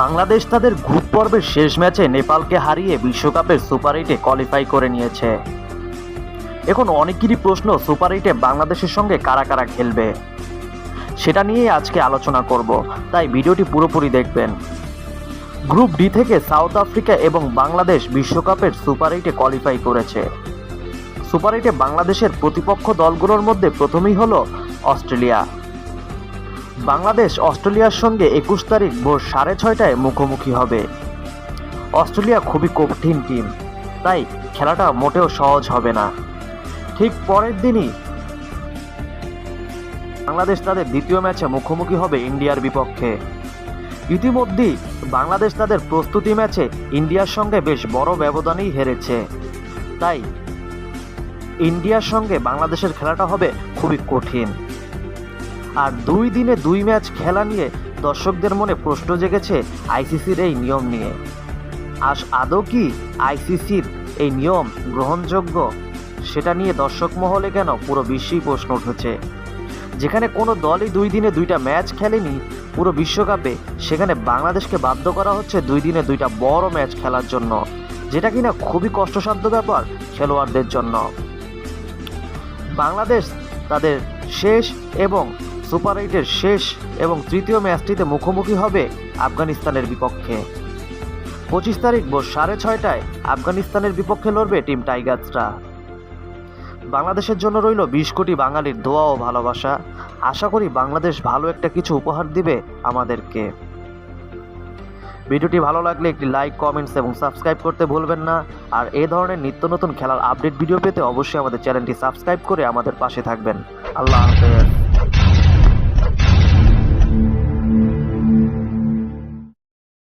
বাংলাদেশ তাদের গ্রুপ পর্বের শেষ ম্যাচে নেপালকে হারিয়ে বিশ্বকাপের সুপার এইটে কোয়ালিফাই করে নিয়েছে। এখন অনেকেরই প্রশ্ন, সুপার এইটে বাংলাদেশের সঙ্গে কারা কারা খেলবে? সেটা নিয়েই আজকে আলোচনা করব, তাই ভিডিওটি পুরোপুরি দেখবেন। গ্রুপ ডি থেকে সাউথ আফ্রিকা এবং বাংলাদেশ বিশ্বকাপের সুপার এইটে কোয়ালিফাই করেছে। সুপার এইটে বাংলাদেশের প্রতিপক্ষ দলগুলোর মধ্যে প্রথমেই হলো অস্ট্রেলিয়া। বাংলাদেশ অস্ট্রেলিয়ার সঙ্গে একুশ তারিখ ভোর সাড়ে ছয়টায় মুখোমুখি হবে। অস্ট্রেলিয়া খুবই কঠিন টিম তাই খেলাটা মোটেও সহজ হবে না। ঠিক পরের দিনই বাংলাদেশ তাদের দ্বিতীয় ম্যাচে মুখোমুখি হবে ইন্ডিয়ার বিপক্ষে। ইতিমধ্যেই বাংলাদেশ তাদের প্রস্তুতি ম্যাচে ইন্ডিয়ার সঙ্গে বেশ বড় ব্যবধানেই হেরেছে। তাই ইন্ডিয়ার সঙ্গে বাংলাদেশের খেলাটা হবে খুবই কঠিন। আর দুই দিনে দুই ম্যাচ খেলা নিয়ে দর্শকদের মনে প্রশ্ন জেগেছে আইসিসির এই নিয়ম নিয়ে। আস আদৌ কি আইসিসির এই নিয়ম গ্রহণযোগ্য? সেটা নিয়ে দর্শক মহলে কেন পুরো বিশ্বেই প্রশ্ন উঠেছে। যেখানে কোনো দলই দুই দিনে দুইটা ম্যাচ খেলেনি, পুরো বিশ্বকাপে সেখানে বাংলাদেশকে বাধ্য করা হচ্ছে দুই দিনে দুইটা বড় ম্যাচ খেলার জন্য, যেটা কিনা খুবই কষ্টসাধ্য ব্যাপার খেলোয়াড়দের জন্য। বাংলাদেশ তাদের শেষ এবং সুপার এইটের শেষ এবং তৃতীয় ম্যাচটিতে মুখোমুখি হবে আফগানিস্তানের বিপক্ষে। পঁচিশ তারিখ ভোর সাড়ে ছয়টায় আফগানিস্তানের বিপক্ষে লড়বে টিম টাইগার্সরা। বাংলাদেশের জন্য রইল বিশ কোটি বাঙালির দোয়া ও ভালোবাসা। আশা করি বাংলাদেশ ভালো একটা কিছু উপহার দিবে আমাদেরকে। ভিডিওটি ভালো লাগলে একটি লাইক, কমেন্টস এবং সাবস্ক্রাইব করতে ভুলবেন না। আর এ ধরনের নিত্য নতুন খেলার আপডেট ভিডিও পেতে অবশ্যই আমাদের চ্যানেলটি সাবস্ক্রাইব করে আমাদের পাশে থাকবেন। আল্লাহ হাফেজ।